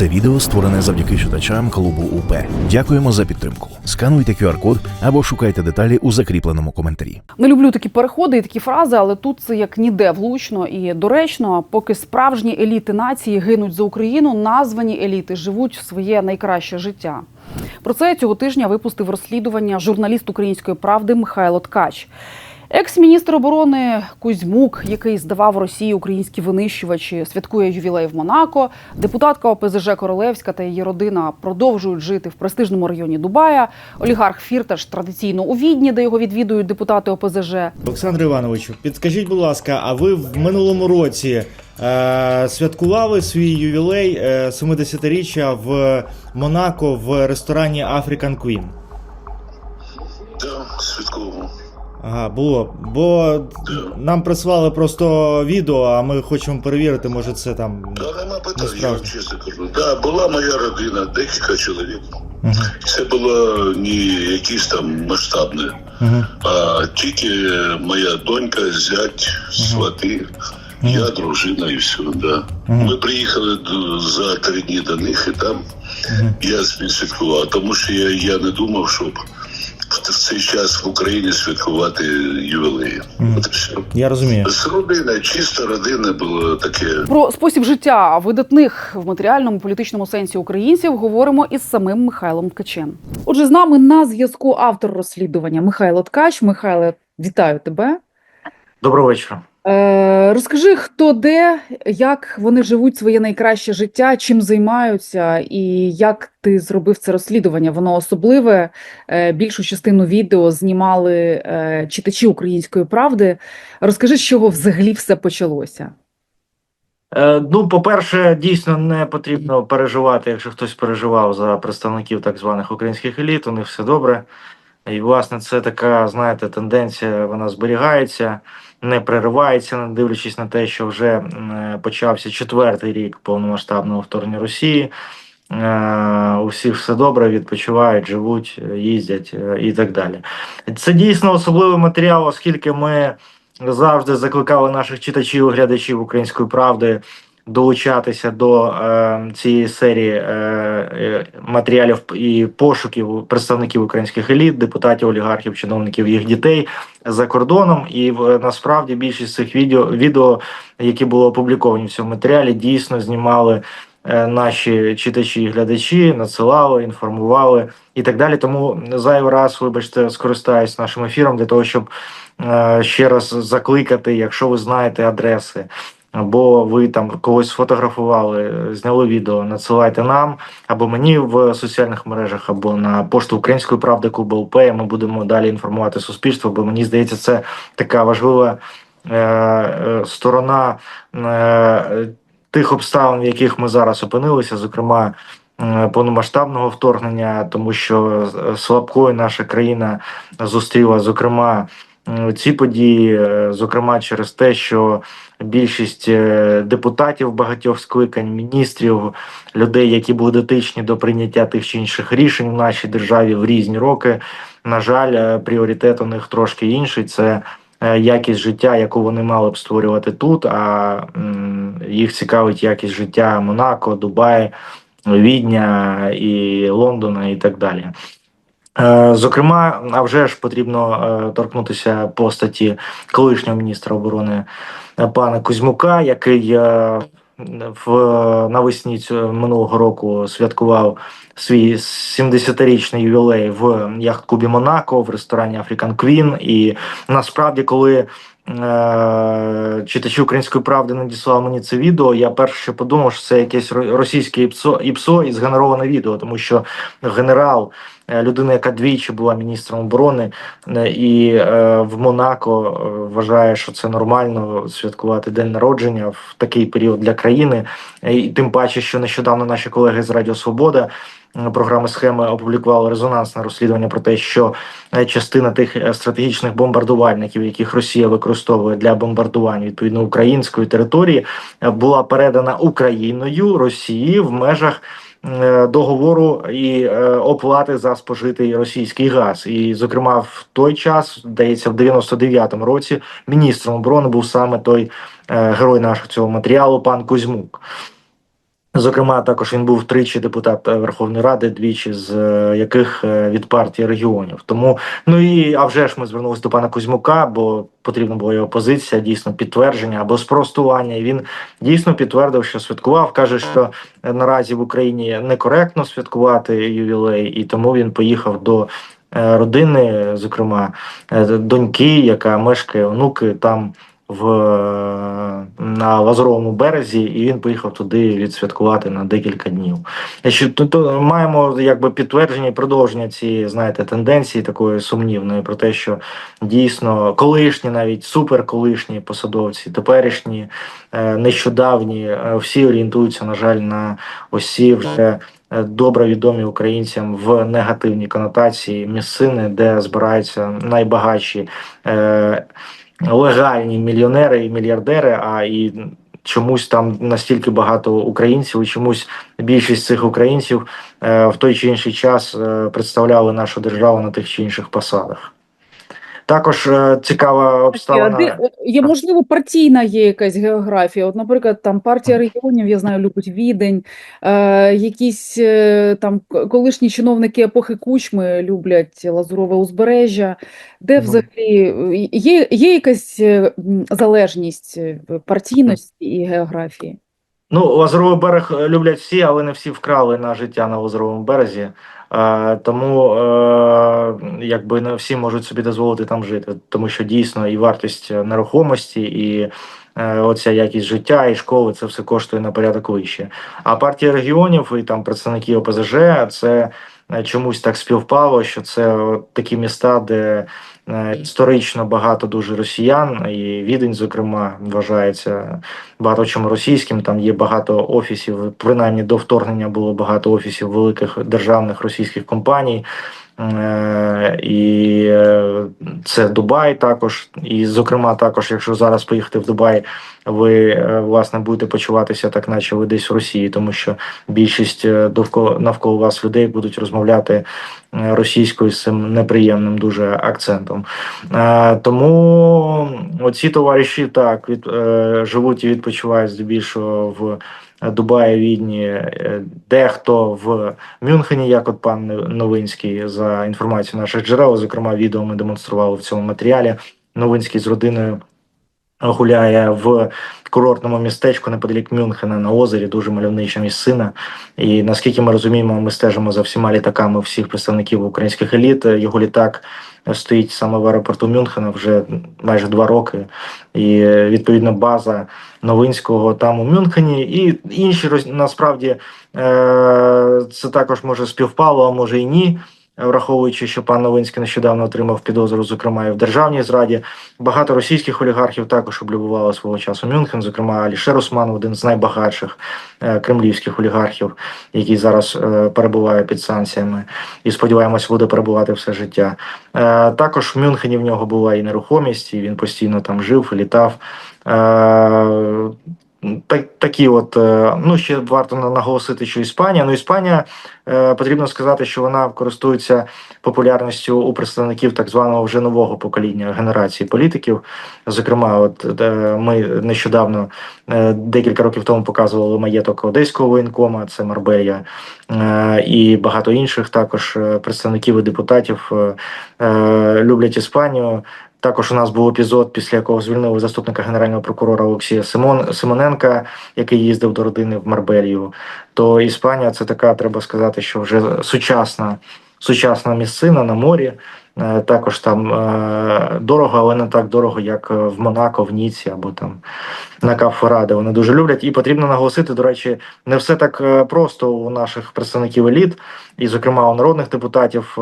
Це відео створене завдяки читачам клубу УП. Дякуємо за підтримку. Скануйте QR-код або шукайте деталі у закріпленому коментарі. Не люблю такі переходи і такі фрази, але тут це як ніде влучно і доречно. Поки справжні еліти нації гинуть за Україну, названі еліти живуть своє найкраще життя. Про це цього тижня випустив розслідування журналіст української правди Михайло Ткач. Екс-міністр оборони Кузьмук, який здавав Росії українські винищувачі, святкує ювілей в Монако. Депутатка ОПЗЖ Королевська та її родина продовжують жити в престижному районі Дубая. Олігарх Фірташ традиційно у Відні, де його відвідують депутати ОПЗЖ. Олександр Івановичу, підскажіть, будь ласка, а ви в минулому році е, святкували свій ювілей е, 70-річчя в Монако в ресторані African Queen? Ага, було. Бо нам прислали просто відео, а ми хочемо перевірити, може це там. Да, нема питань, я вам справді. чесно кажу. Да, була моя родина, декілька чоловік. Це було не якісь там масштабне, угу, а тільки моя донька, зять, свати, я, дружина і все. Да. Мгм. Ми приїхали до- за три дні до них і там я святкував, тому що я, я не думав, щоб в цей час в Україні святкувати ювілеї. Mm. От все. Я розумію. З родини, чисто родина було таке. Про спосіб життя видатних в матеріальному політичному сенсі українців говоримо із самим Михайлом Ткачем. Отже, з нами на зв'язку автор розслідування Михайло Ткач. Михайле, вітаю тебе. Доброго вечора. Е, розкажи, хто де, як вони живуть своє найкраще життя, чим займаються, і як ти зробив це розслідування? Воно особливе. Е, більшу частину відео знімали е, читачі української правди. Розкажи, з чого взагалі все почалося. Ну, по-перше, дійсно не потрібно переживати, якщо хтось переживав за представників так званих українських еліт, у них все добре. І, власне, це така, знаєте, тенденція, вона зберігається, не переривається, не дивлячись на те, що вже почався четвертий рік повномасштабного вторгнення Росії. Е, У всіх все добре, відпочивають, живуть, їздять е, і так далі. Це дійсно особливий матеріал, оскільки ми завжди закликали наших читачів, глядачів української правди долучатися до е, цієї серії е, е, матеріалів і пошуків представників українських еліт, депутатів, олігархів, чиновників, їх дітей за кордоном. І в насправді більшість цих відео, відео, які були опубліковані в цьому матеріалі, дійсно знімали. е, Наші читачі і глядачі надсилали, інформували і так далі. Тому зайвий раз, вибачте, скористаюсь нашим ефіром для того, щоб е, ще раз закликати, якщо ви знаєте адреси, або ви там когось сфотографували, зняли відео, надсилайте нам або мені в соціальних мережах, або на пошту Української правди Куба УП. Ми будемо далі інформувати суспільство, бо мені здається, це така важлива е, е, сторона е, тих обставин, в яких ми зараз опинилися, зокрема. е, Повномасштабного вторгнення, тому що е, слабкою наша країна зустріла, зокрема, ці події, е, зокрема через те, що більшість е, депутатів багатьох скликань, міністрів, людей, які були дотичні до прийняття тих чи інших рішень в нашій державі в різні роки. На жаль, е, пріоритет у них трошки інший. Це е, якість життя, яку вони мали б створювати тут. А їх цікавить якість життя Монако, Дубай, Відня і Лондона, і так далі. Е, Зокрема, а вже ж потрібно е, торкнутися постаті колишнього міністра оборони е, пана Кузьмука, який в навесні минулого року святкував свій 70-річний ювілей в яхт-клубі Монако в ресторані African Queen. І насправді, коли читачі української правди надіслали мені це відео, я перше подумав, що це якесь російське ІПСО, ІПСО і згенероване відео, тому що генерал, людина, яка двічі була міністром оборони, е, і е, в Монако е, вважає, що це нормально святкувати день народження в такий період для країни. Е, І тим паче, що нещодавно наші колеги з Радіо Свобода е, програми схеми опублікували резонансне розслідування про те, що е, частина тих е, стратегічних бомбардувальників, яких Росія використовує для бомбардувань відповідно української території, е, була передана Україною Росії в межах е, договору і е, оплати за спожитий російський газ. І, зокрема, в той час, здається, в 99-му році міністром оборони був саме той е, герой нашого цього матеріалу, пан Кузьмук. Зокрема, також він був тричі депутат е, Верховної Ради, двічі з е, яких е, від партії регіонів. Тому ну і а вже ж ми звернулися до пана Кузьмука, бо потрібна була його позиція, дійсно підтвердження або спростування. І він дійсно підтвердив, що святкував. каже, що наразі в Україні некоректно святкувати ювілей, і тому він поїхав до. Родини, зокрема, доньки, яка мешкає онуки там в е, на Лазуровому березі, і він поїхав туди відсвяткувати на декілька днів. Що тут то маємо якби підтвердження і продовження цієї, знаєте, тенденції такої сумнівної про те, що дійсно колишні, навіть суперколишні посадовці, теперішні, е, нещодавні, е, всі орієнтуються, на жаль, на ці вже. Добре відомі українцям в негативній конотації місцини, де збираються найбагатші е, легальні мільйонери і мільярдери, а і чомусь там настільки багато українців, і чомусь більшість цих українців е, в той чи інший час е, представляли нашу державу на тих чи інших посадах. Також е, цікава обставина. де є можливо партійна є якась географія? От, наприклад, там партія регіонів, я знаю, любить Відень, е, якісь е, там колишні чиновники епохи Кучми люблять Лазурове узбережжя. Де взагалі е, є, є якась е, залежність е, партійності і географії? Ну, Лазуровий берег е, люблять всі, але не всі вкрали на життя на Лазуровому березі. Е, тому е, якби не всі можуть собі дозволити там жити, тому що дійсно і вартість нерухомості, і е, оця якість життя, і школи це все коштує на порядок вище. А партія регіонів і там представники ОПЗЖ це чомусь так співпало, що це от такі міста, де е, історично багато дуже росіян, і Відень, зокрема, вважається багато чим російським. Там є багато офісів, принаймні до вторгнення було багато офісів великих державних російських компаній. Е, І е, це Дубай також. І, зокрема, також, якщо зараз поїхати в Дубай, ви е, власне будете почуватися так, наче ви десь в Росії, тому що більшість довкола навколо вас людей будуть розмовляти російською з цим неприємним дуже акцентом. Тому оці товариші так від, живуть і відпочивають здебільшого в Дубаї, Відні, е, дехто в Мюнхені, як от пан Новинський, за інформацією наших джерел, зокрема, відео ми демонстрували в цьому матеріалі. Новинський з родиною гуляє в курортному містечку неподалік Мюнхена на озері, дуже мальовнича місцина. І наскільки ми розуміємо, ми стежимо за всіма літаками всіх представників українських еліт. Його літак стоїть саме в аеропорту Мюнхена вже майже два роки. І відповідна база Новинського там у Мюнхені, і інші насправді е, це також може співпало, а може і ні. Враховуючи, що пан Новинський нещодавно отримав підозру, зокрема і в державній зраді, багато російських олігархів також облюбували свого часу Мюнхен. Зокрема, Алішер Османов, один з найбагатших е, кремлівських олігархів, який зараз е, перебуває під санкціями, і сподіваємось, буде перебувати все життя. Е, також в Мюнхені в нього була і нерухомість, і він постійно там жив, літав. Так, такі, от е, ну ще варто наголосити, що Іспанія. Ну, Іспанія е, потрібно сказати, що вона користується популярністю у представників так званого вже нового покоління генерації політиків. Зокрема, от е, ми нещодавно декілька років тому показували маєток одеського воєнкома, це Марбея, і багато інших також представників і депутатів люблять Іспанію. Також у нас був епізод, після якого звільнили заступника генерального прокурора Олексія Симон Симоненка, який їздив до родини в Марбелію. То Іспанія це така, треба сказати, що вже сучасна, сучасна місцина на морі. Е, Також там е, дорого, але не так дорого, як е, в Монако, в Ніці або там на Кафераде. Вони дуже люблять. І потрібно наголосити, до речі, не все так просто у наших представників еліт, і, зокрема, у народних депутатів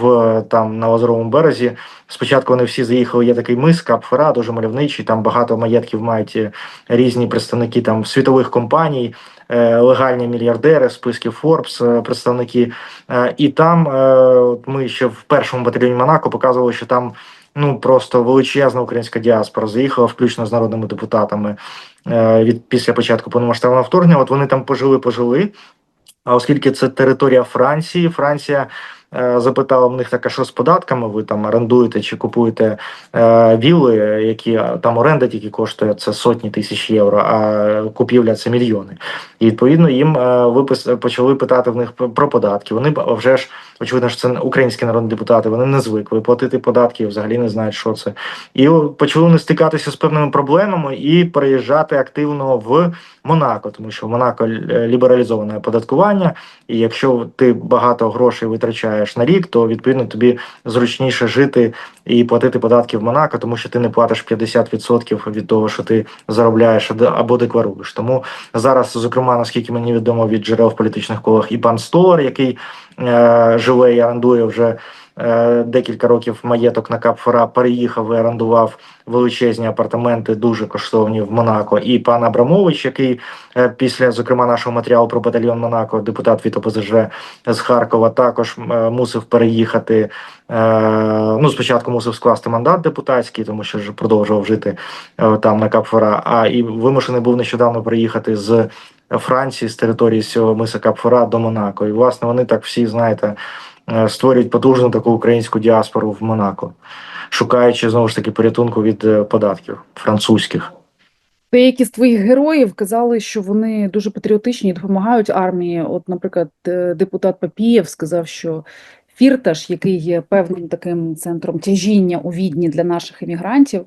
в там на Лазуровому березі. Спочатку вони всі заїхали. Є такий мис Капфера, дуже мальовничий. Там багато маєтків мають різні представники там світових компаній, легальні мільярдери, списків Forbes, е, представники. Е, І там е, ми ще в першому батальйоні Монако показували, що там ну просто величезна українська діаспора заїхала, включно з народними депутатами е, від після початку повномасштабного вторгнення. От вони там пожили, пожили. А оскільки це територія Франції, Франція е, запитали в них так, що з податками? Ви там орендуєте чи купуєте е, вілли, які е, там оренда тільки коштує це сотні тисяч євро, а купівля це мільйони. І відповідно їм випис почали питати в них про податки. Вони вже ж очевидно, що це українські народні депутати. Вони не звикли платити податки, взагалі не знають, що це. І почали вони стикатися з певними проблемами і переїжджати активно в Монако, тому що в Монако лібералізоване оподаткування. І якщо ти багато грошей витрачаєш на рік, то відповідно тобі зручніше жити і платити податки в Монако, тому що ти не платиш 50% від того, що ти заробляєш або декларуєш. Тому зараз, зокрема, наскільки мені відомо від джерел в політичних колах, і пан Столар, який е, живе і орендує вже декілька років маєток на Капфора, переїхав і орендував величезні апартаменти, дуже коштовні в Монако. І пан Абрамович, який е, після зокрема нашого матеріалу про батальйон Монако, депутат від ОПЗЖ з Харкова, також е, мусив переїхати. Е, ну, спочатку мусив скласти мандат депутатський, тому що ж продовжував жити е, там на Капфора. А і вимушений був нещодавно приїхати з Франції з території цього миса Капфора до Монако. І власне вони так всі знаєте е, створюють потужну таку українську діаспору в Монако, шукаючи знову ж таки порятунку від е, податків французьких. Деякі з твоїх героїв казали, що вони дуже патріотичні і допомагають армії. От, наприклад, е, депутат Папієв сказав, що Фірташ, який є певним таким центром тяжіння у Відні для наших емігрантів, е,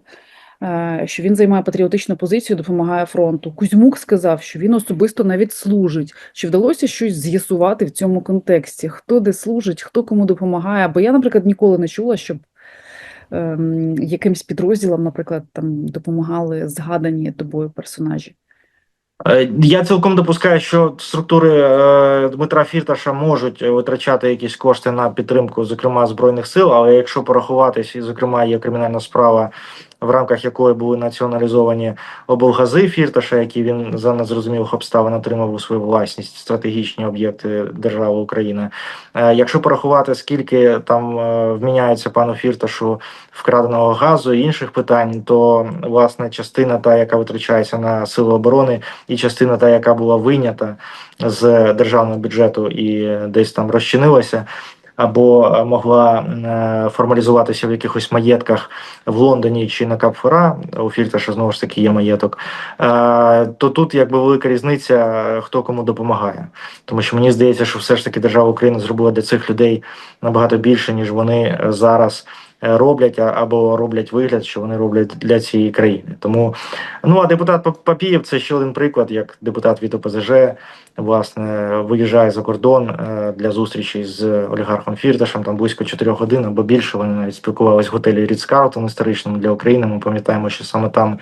що він займає патріотичну позицію, допомагає фронту. Кузьмук сказав, що він особисто навіть служить. Чи вдалося щось з'ясувати в цьому контексті? Хто де служить, хто кому допомагає? Бо я, наприклад, ніколи не чула, щоб ем, якимсь підрозділам, наприклад, там допомагали згадані тобою персонажі. Е, Я цілком допускаю, що структури е, Дмитра Фірташа можуть е, витрачати якісь кошти на підтримку, зокрема збройних сил. Але якщо порахуватись, і зокрема є кримінальна справа, в рамках якої були націоналізовані облгази Фірташа, які він за незрозумілих обставин отримав у свою власність стратегічні об'єкти держави України. Е, Якщо порахувати, скільки там е, вміняється пану Фірташу вкраденого газу і інших питань, то власне частина та, яка витрачається на сили оборони, і частина та, яка була вийнята з державного бюджету і десь там розчинилася. Або е, могла е, формалізуватися в якихось маєтках в Лондоні чи на Капфора, у Фірташа знову ж таки є маєток, е, то тут якби велика різниця, хто кому допомагає. Тому що мені здається, що все ж таки держава України зробила для цих людей набагато більше, ніж вони зараз роблять або роблять вигляд, що вони роблять для цієї країни. Тому ну а депутат Пап- Папієв це ще один приклад, як депутат від ОПЗЖ власне виїжджає за кордон е, для зустрічі з олігархом Фірташем. Там близько 4 годин або більше. Вони навіть спілкувалися в готелі Ріц Карлтон історичному для України. Ми пам'ятаємо, що саме там,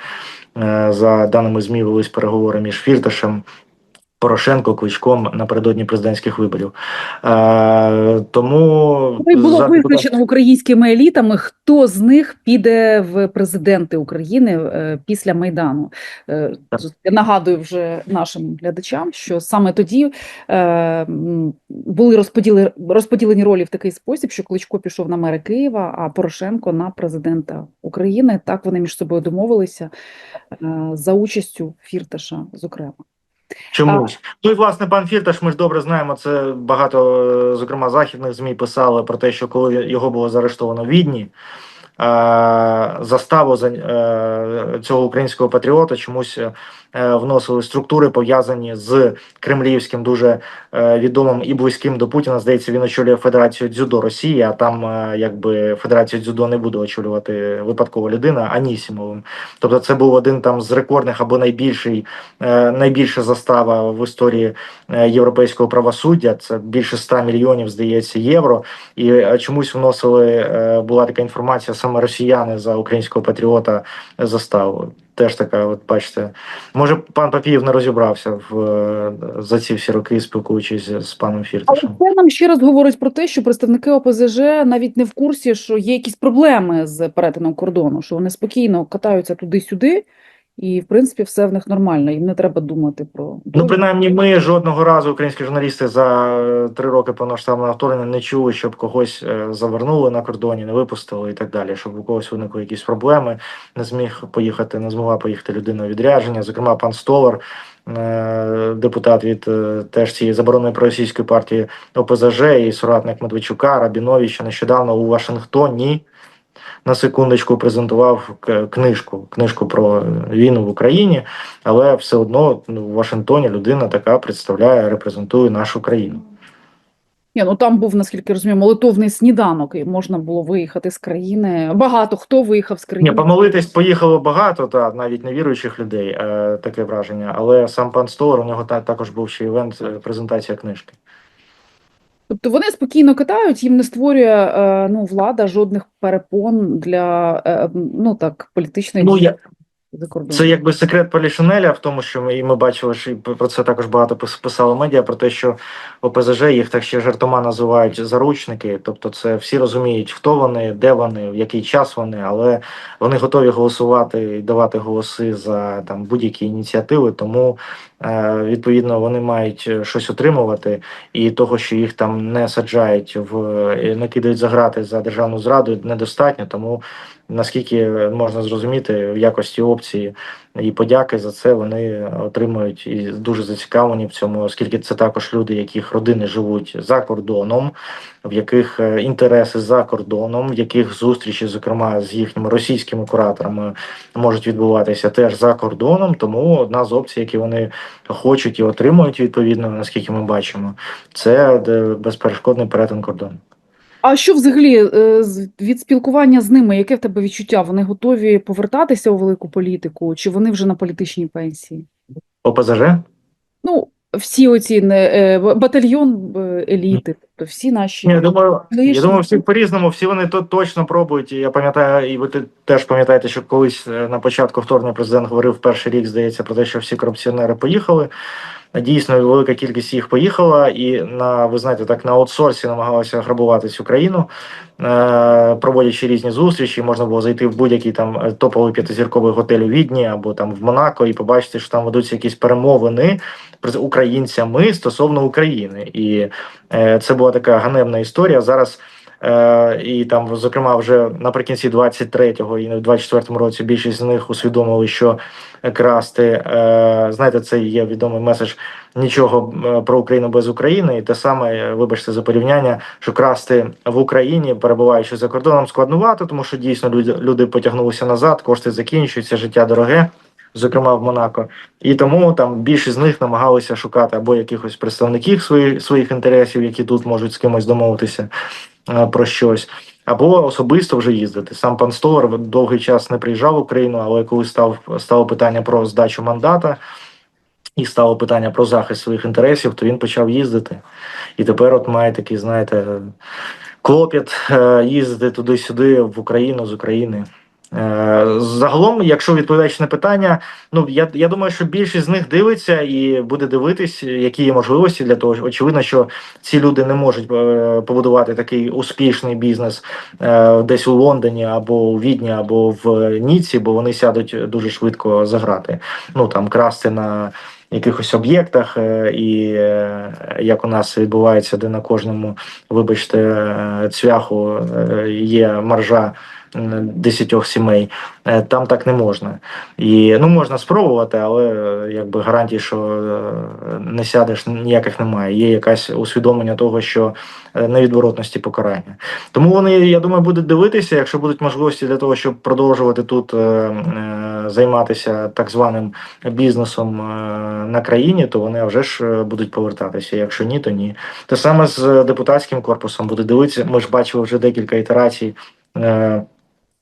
е, за даними ЗМІ, велись переговори між Фірташем. Порошенко Кличком напередодні президентських виборів. Е, тому І було за визначено українськими елітами, хто з них піде в президенти України е, після Майдану. Е. Я нагадую вже нашим глядачам, що саме тоді е, були розподіли, розподілені ролі в такий спосіб, що Кличко пішов на мера Києва, а Порошенко на президента України. Так вони між собою домовилися е, за участю Фірташа, зокрема. Чомусь. Ну і власне пан Фірташ, ми ж добре знаємо. Це багато, зокрема, західних ЗМІ писали про те, що коли його було заарештовано в Відні, заставу за е, цього українського патріота чомусь е, вносили структури, пов'язані з кремлівським, дуже е, відомим і близьким до Путіна. Здається, він очолює Федерацію дзюдо Росії, а там е, якби Федерацію дзюдо не буде очолювати випадкова людина Анісімовим. Тобто, це був один там з рекордних або найбільший е, найбільша застава в історії е, європейського правосуддя. Це більше 100 мільйонів, здається, євро. І е, чомусь вносили е, була така інформація саме росіяни за українського патріота заставу. Теж така, от бачите, може пан Папієв не розібрався в е, за ці всі роки, спілкуючись з паном Але це нам ще раз говорить про те, що представники ОПЗЖ навіть не в курсі, що є якісь проблеми з перетином кордону, що вони спокійно катаються туди-сюди і в принципі все в них нормально. Їм не треба думати про Ну, принаймні, ми жодного разу, українські журналісти, за е, три роки повноштабного вторгнення не чули, щоб когось е, завернули на кордоні, не випустили і так далі, щоб у когось виникли якісь проблеми, не зміг поїхати, не змогла поїхати людина у відрядження. Зокрема, пан Столар, е, депутат від теж цієї забороненої проросійської партії ОПЗЖ і соратник Медведчука, Рабіновича нещодавно у Вашингтоні. На секундочку презентував книжку, книжку про війну в Україні, але все одно ну, в Вашингтоні людина така представляє, репрезентує нашу країну. Ні, ну там був, наскільки розумію, молитовний сніданок, і можна було виїхати з країни. Багато хто виїхав з країни. Ні, помолитись поїхало багато, та навіть невіруючих людей, е, таке враження. Але сам пан Столар, у нього та, також був ще івент, е, презентація книжки. Тобто вони спокійно катають, їм не створює е, ну, влада жодних перепон для е, ну так політичної Ну, я, за кордоном. Це якби секрет Полішинеля в тому, що ми, і ми бачили, що про це також багато пис- писало медіа, про те, що ОПЗЖ їх так ще жартома називають заручники. Тобто, це всі розуміють, хто вони, де вони, в який час вони, але вони готові голосувати і давати голоси за там будь-які ініціативи. Тому е, відповідно вони мають е, щось отримувати, і того, що їх там не саджають в е, не кидають за грати за державну зраду, недостатньо. Тому наскільки можна зрозуміти в якості опції і подяки за це вони отримують і дуже зацікавлені в цьому, оскільки це також люди, яких родини живуть за кордоном, в яких е, інтереси за кордоном, в яких зустрічі, зокрема з їхніми російськими кураторами, можуть відбуватися теж за кордоном. Тому одна з опцій, які вони хочуть і отримують відповідно, наскільки ми бачимо, це безперешкодний перетин кордону. А що взагалі е, з- від спілкування з ними? Яке в тебе відчуття? Вони готові повертатися у велику політику, чи вони вже на політичній пенсії? ОПЗЖ? Ну, всі оці не, е, б- батальйон е, еліти, тобто всі наші Ні, я думаю, я думаю, всі по-різному, всі вони то точно пробують. І Я пам'ятаю, і ви те- теж пам'ятаєте, що колись е, на початку вторгнення президент говорив перший рік, здається, про те, що всі корупціонери поїхали. Дійсно, велика кількість їх поїхала, і на ви знаєте, так на аутсорсі намагалися грабувати цю країну, е, проводячи різні зустрічі. Можна було зайти в будь-який там е, топовий п'ятизірковий готель у Відні або там в Монако і побачити, що там ведуться якісь перемовини з українцями стосовно України. І е, це була така ганебна історія. Зараз. Е, і там, зокрема, вже наприкінці 23-го і в 24-му році більшість з них усвідомили, що красти, е, знаєте, це є відомий меседж нічого е, про Україну без України. І те саме, е, вибачте за порівняння, що красти в Україні, перебуваючи за кордоном, складнувато, тому що дійсно люди, люди потягнулися назад, кошти закінчуються, життя дороге. Зокрема в Монако, і тому там більшість з них намагалися шукати або якихось представників своїх своїх інтересів, які тут можуть з кимось домовитися про щось, або особисто вже їздити. Сам пан Столар довгий час не приїжджав в Україну, але коли став стало питання про здачу мандата і стало питання про захист своїх інтересів, то він почав їздити. І тепер, от має такий, знаєте, клопіт е, їздити туди-сюди в Україну з України. Е, Загалом, якщо відповідаючи на питання, ну я, я думаю, що більшість з них дивиться і буде дивитись, які є можливості для того. Очевидно, що ці люди не можуть е, побудувати такий успішний бізнес е, десь у Лондоні або у Відні, або в Ніці, бо вони сядуть дуже швидко за грати. Ну там красти на якихось об'єктах, і як у нас відбувається, де на кожному, вибачте, цвяху є маржа м, десятьох сімей. Е, Там так не можна. І ну можна спробувати, але якби гарантій, що е, не сядеш, ніяких немає. Є якась усвідомлення того, що е, невідворотності покарання. Тому вони, я думаю, будуть дивитися, якщо будуть можливості для того, щоб продовжувати тут займатися так званим бізнесом на країні, то вони вже ж будуть повертатися. Якщо ні, то ні. Те саме з депутатським корпусом буде дивитися. Ми ж бачили вже декілька ітерацій.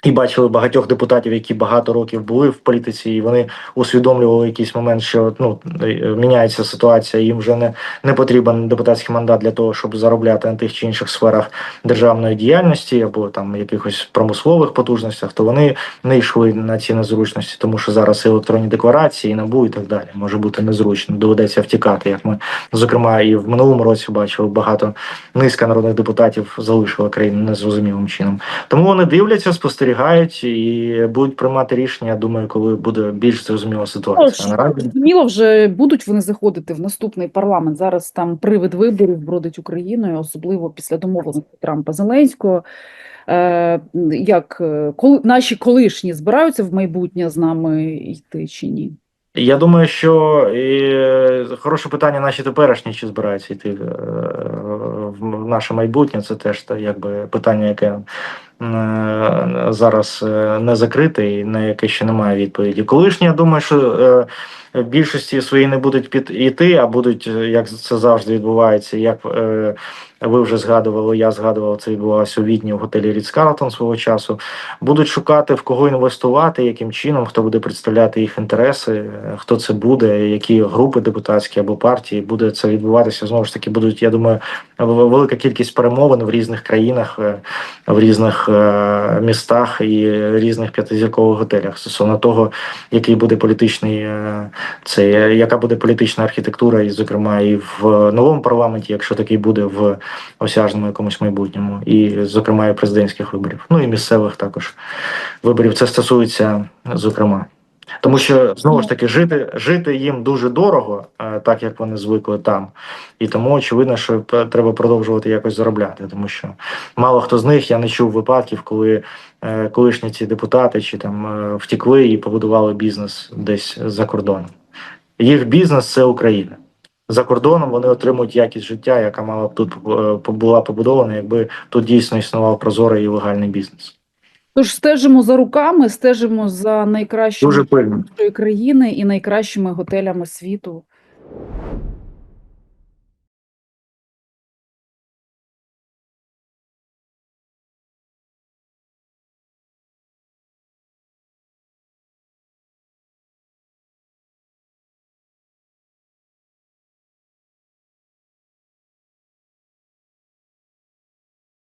Е, і бачили багатьох депутатів, які багато років були в політиці, і вони усвідомлювали якийсь момент, що ну е, міняється ситуація. Їм вже не, не потрібен депутатський мандат для того, щоб заробляти на тих чи інших сферах державної діяльності або там якихось промислових потужностях. То вони не йшли на ці незручності, тому що зараз електронні декларації, набу і так далі може бути незручно. Доведеться втікати. Як ми зокрема і в минулому році бачили, багато низка народних депутатів залишила країну незрозумілим чином. Тому вони дивляться, спостерігають. Спостерігають і будуть приймати рішення. Я думаю, коли буде більш зрозуміла ситуація. А наразі Зрозуміло, вже будуть вони заходити в наступний парламент. Зараз там привид виборів бродить Україною, особливо після домовленості Трампа Зеленського. Е, як е, коли наші колишні збираються в майбутнє з нами йти чи ні? Я думаю, що і, хороше питання, наші теперішні чи збираються йти е, в наше майбутнє. Це теж та, якби питання, яке зараз е, не закрите і на яке ще немає відповіді. Колишні, я думаю, що е, в більшості свої не будуть під іти, а будуть, е, як це завжди відбувається, як е, ви вже згадували, я згадував, це відбувалося у Відні в готелі Ріц Карлтон свого часу. Будуть шукати в кого інвестувати, яким чином, хто буде представляти їх інтереси, е, хто це буде, які групи депутатські або партії буде це відбуватися. Знову ж таки, будуть, я думаю, велика кількість перемовин в різних країнах, е, в різних е, містах і різних п'ятизіркових готелях стосовно того, який буде політичний е, це, яка буде політична архітектура, і зокрема і в новому парламенті, якщо такий буде в осяжному якомусь майбутньому, і зокрема і президентських виборів, ну і місцевих також виборів. Це стосується зокрема. Тому що знову ж таки жити, жити їм дуже дорого, е, так як вони звикли там, і тому очевидно, що треба продовжувати якось заробляти, тому що мало хто з них я не чув випадків, коли е, колишні ці депутати чи там е, втікли і побудували бізнес десь за кордоном. Їх бізнес це Україна. За кордоном вони отримують якість життя, яка мала б тут була побудована, якби тут дійсно існував прозорий і легальний бізнес. Тож стежимо за руками, стежимо за найкращими країни і найкращими готелями світу.